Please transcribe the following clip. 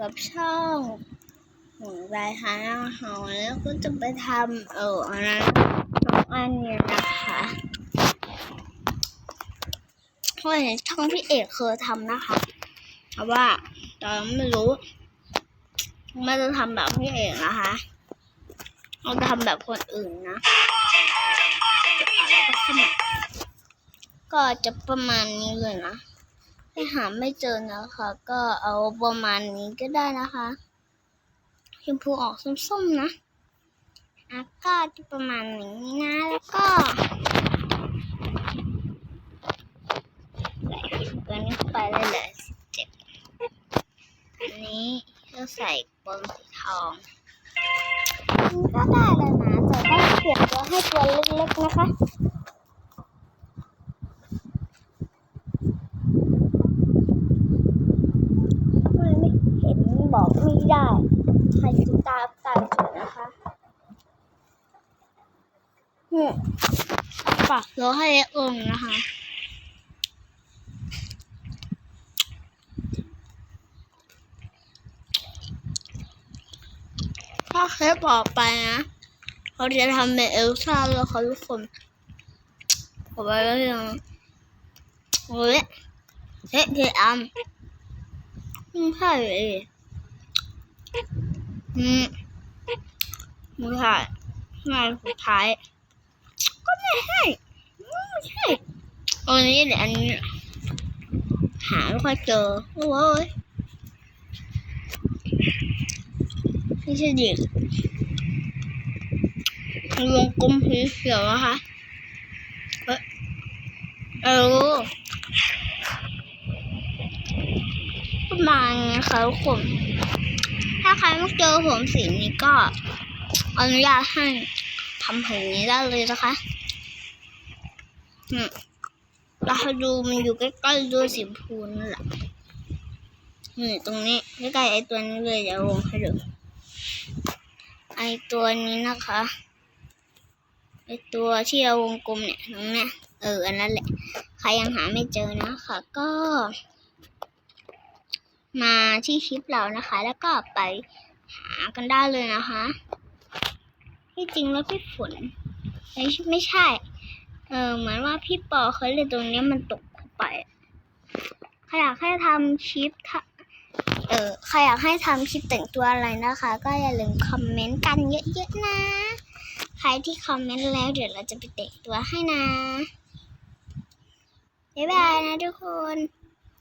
กับช่องหนูรายหาอาหารแล้วก็จะไปทำเอออันนั้นสองอันเนี่ยนะคะเพราะเห็นช่องพี่เอกเคยทำนะคะแต่ว่าตอนไม่รู้ไม่จะทำแบบพี่เอกนะคะเราจะทำแบบคนอื่นนะก็จะประมาณนี้เลยนะ ถ้าหาไม่เจอนะคะ ก็เอาประมาณนี้ก็ได้นะคะชมพูออกส้มๆนะอะก็จะประมาณนี้นะแล้วก็ใส่ตัวนี้ไปเลยเลยสิบเจ็ดอันนี้ก็ใส่บนสีทองก็ได้แล้วนะแต่ต้องเปลี่ยนตัวให้ตัวเล็กๆนะคะ ไม่เห็นบอก ไม่ได้ใครจะตามตามเถอะนะคะอืมฝากรอให้เล็กลงนะคะถ้าเคปออกไปนะเขาจะทำเป็นเอลซ่าแล้วเขาทุกคนบอกไปแล้วยังโอ้ยเฮ้ยพี่อัมไม่ใช่เลย อืมไม่ใช่งานสุดท้าย ก็ไม่ใช่ไม่ใช่อันนี้แหละอันนี้หาไม่ค่อยเจอโอ้ยไม่ใช่ดิวงกลมสีเขียวนะคะเอ้ยเออประมาณนี้ค่ะทุกคน ใครไม่เจอผมสีนี้ก็อนุญาตให้ทำผมนี้ได้เลยนะคะเราดูมันอยู่ใกล้ๆด้วสีพูนั่นแหละนี่ตรงนี้ใกล้ๆไอตัวนี้เลยเดี๋ยววงให้ดูไอตัวนี้นะคะไอตัวที่เราวงกลมเนี่ยตรงเนี้ยเอออันนั้นแหละ ใครยังหาไม่เจอนะคะก็ มาที่คลิปเรานะคะ แล้วก็ไปหากันได้เลยนะคะที่จริงแล้วพี่ฝนไม่ใช่ เออเหมือนว่าพี่ปอเคยเล่นตรงนี้มันตกเข้าไปใครอยากให้ทำคลิปเออใครอยากให้ทำคลิปแต่งตัวอะไรนะคะ ก็อย่าลืมคอมเมนต์กันเยอะๆนะ ใครที่คอมเมนต์แล้วเดี๋ยวเราจะไปแต่งตัวให้นะบ๊ายบายนะทุกคน